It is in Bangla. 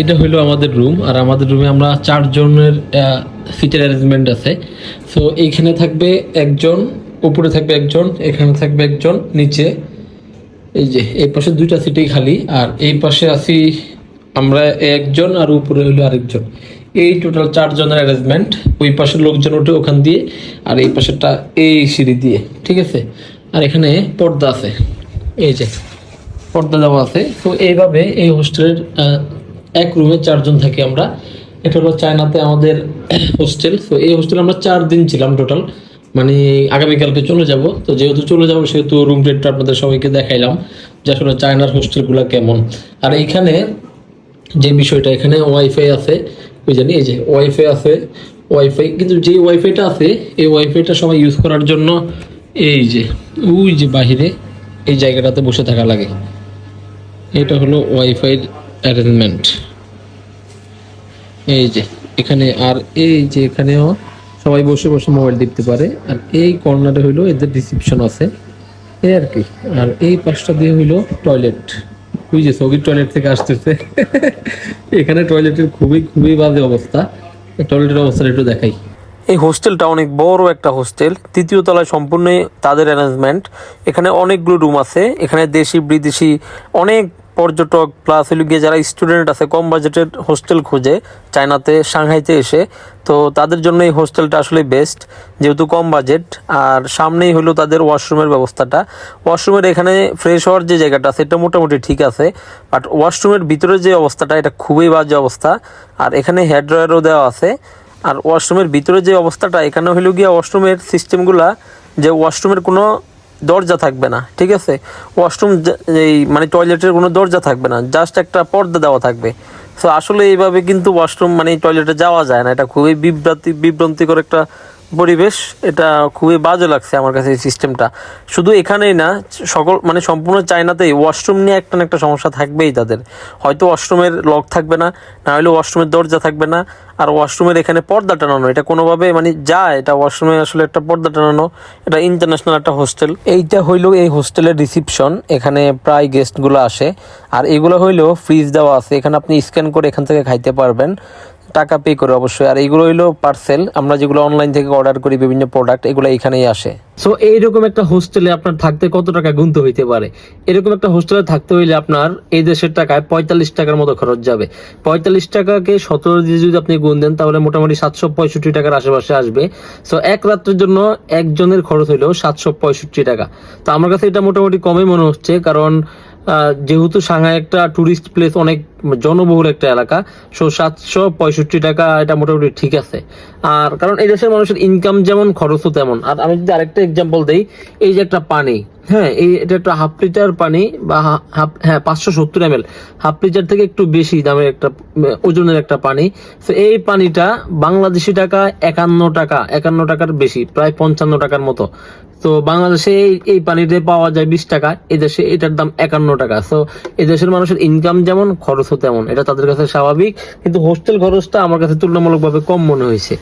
এটা হলো আমাদের রুম আর আমাদের রুমে আমরা চারজনের সিটের অ্যারেঞ্জমেন্ট আছে। সো এইখানে থাকবে একজন, উপরে থাকবে একজন, এখানে থাকবে একজন, নিচে, এই যে, এই পাশে দুইটা সিটেই খালি, আর এই পাশে আছি আমরা একজন, আর উপরে হলো আরেকজন। এই টোটাল চারজনের অ্যারেঞ্জমেন্ট ওই পাশের লোকজন ওঠে ওখান দিয়ে, আর এই পাশেরটা এই সিঁড়ি দিয়ে, ঠিক আছে? আর এখানে পর্দা আছে। এই যে, পর্দা দেওয়া আছে। তো এইভাবে এই হোস্টেলের এক রুমে চারজন থাকি আমরা। এটা হলো চায়নাতে আমাদের হোস্টেল তো এই হোস্টেলে আমরা চার দিন ছিলাম টোটাল মানে আগামীকালকে চলে যাব। তো যেহেতু চলে যাব, সেহেতু রুম রেটটা আপনাদের সবাইকে দেখাইলাম যে আসলে চায়নার হোস্টেলগুলো কেমন। আর এইখানে যে বিষয়টা, এখানে ওয়াইফাই আছে, ওই জানি, এই যে ওয়াইফাই আছে ওয়াইফাই কিন্তু যে ওয়াইফাইটা আছে, এই ওয়াইফাইটা সবাই ইউজ করার জন্য এই যে, ওই যে বাহিরে এই জায়গাটাতে বসে থাকা লাগে। এটা হলো ওয়াইফাই অ্যারেঞ্জমেন্ট এই যে, এখানে আর এই যে এখানেও সবাই বসে বসে মোবাইল দেখতে পারে। আর এই কর্নারে হইল এদের রিসিপশন আছে। এই আর কি। আর এই পাশটা দিয়ে হইল টয়লেট যে সৌদির টয়লেট থেকে আসতেছে। এখানে টয়লেটের খুবই খুবই বাজে অবস্থা। টয়লেটের অবস্থাটা একটু দেখাই। এই হোস্টেলটা অনেক বড় একটা হোস্টেল। তৃতীয় তলায় সম্পূর্ণ তাদের অ্যারেঞ্জমেন্ট এখানে অনেকগুলো রুম আছে। এখানে দেশি বিদেশি অনেক পর্যটক প্লাস হইল গিয়ে যারা স্টুডেন্ট আছে, কম বাজেটের হোস্টেল খুঁজে চায়নাতে, সাংহাইতে এসে। তো তাদের জন্য এই হোস্টেলটা আসলে বেস্ট যেহেতু কম বাজেট আর সামনেই হলো তাদের ওয়াশরুমের ব্যবস্থাটা। ওয়াশরুমের এখানে ফ্রেশ হওয়ার যে জায়গাটা আছে, এটা মোটামুটি ঠিক আছে। বাট ওয়াশরুমের ভিতরে যে অবস্থাটা, এটা খুবই বাজে অবস্থা। আর এখানে হেয়ার ড্রয়ারও দেওয়া আছে। আর ওয়াশরুমের ভিতরে যে অবস্থাটা, এখানে হইল গিয়া ওয়াশরুমের সিস্টেমগুলা যে ওয়াশরুমের কোনো দরজা থাকবে না, ঠিক আছে? ওয়াশরুম এই মানে টয়লেটের কোনো দরজা থাকবে না জাস্ট একটা পর্দা দেওয়া থাকবে। সো আসলে এইভাবে কিন্তু ওয়াশরুম মানে টয়লেটে যাওয়া যায় না, এটা খুবই বিভ্রান্তি বিভ্রান্তিকর একটা পরিবেশ, এটা খুবই বাজে লাগছে আমার কাছে এই সিস্টেমটা শুধু এখানেই না, সকল মানে সম্পূর্ণ চায়নাতেই ওয়াশরুম নিয়ে একটা না একটা সমস্যা থাকবেই তাদের। হয়তো ওয়াশরুমের লক থাকবে না না হলে ওয়াশরুমের দরজা থাকবে না, আর ওয়াশরুমের এখানে পর্দা টানানো, এটা কোনোভাবে মানে যায় এটা ওয়াশরুমে আসলে একটা পর্দা টানানো, এটা ইন্টারন্যাশনাল একটা হোস্টেল এইটা হইল এই হোস্টেলের রিসিপশন এখানে প্রায় গেস্টগুলো আসে, আর এগুলো হইল ফ্রিজ দেওয়া আছে। এখানে আপনি স্ক্যান করে এখান থেকে খাইতে পারবেন। টাকা পে করে অবশ্যই। আর এইগুলো হইল পার্সেল আমরা যেগুলো অনলাইন থেকে অর্ডার করি বিভিন্ন প্রোডাক্ট এগুলো এখানেই আসে। সো এইরকম একটা হোস্টেলে আপনার থাকতে কত টাকা গুনতে হইতে পারে? এরকম একটা হোস্টেলে থাকতে হইলে আপনার এই দেশের টাকায় পঁয়তাল্লিশ টাকার মতো খরচ যাবে। পঁয়তাল্লিশ টাকাকে সতেরো দিয়ে যদি আপনি গুণ দেন, তাহলে মোটামুটি সাতশো পঁয়ষট্টি টাকার আশেপাশে আসবে। সো এক রাত্রের জন্য একজনের খরচ হইল সাতশো পঁয়ষট্টি টাকা। তো আমার কাছে এটা মোটামুটি কমই মনে হচ্ছে, কারণ যেহেতু সাংহাই একটা টুরিস্ট প্লেস অনেক জনবহুল একটা এলাকা। সো সাতশো পঁয়ষট্টি টাকা এটা মোটামুটি ঠিক আছে। আর কারণ এই দেশের মানুষের ইনকাম যেমন, খরচও তেমন। আর আমি যদি আরেকটা এক্সাম্পল দেই, এই যে একটা পানি হ্যাঁ এই এটা একটা হাফ লিটার পানি বা হাফ হ্যাঁ পাঁচশো সত্তর এম এল হাফ লিটার থেকে একটু বেশি দামের একটা, ওজনের একটা পানি। তো এই পানিটা বাংলাদেশি টাকা একান্ন টাকা, একান্ন টাকার বেশি, প্রায় পঞ্চান্ন টাকার মতো। তো বাংলাদেশে এই এই পানিতে পাওয়া যায় বিশ টাকা এদেশে এটার দাম একান্ন টাকা। তো এই দেশের মানুষের ইনকাম যেমন খরচও তেমন। এটা তাদের কাছে স্বাভাবিক কিন্তু হোস্টেল খরচটা আমার কাছে তুলনামূলকভাবে কম মনে হয়েছে।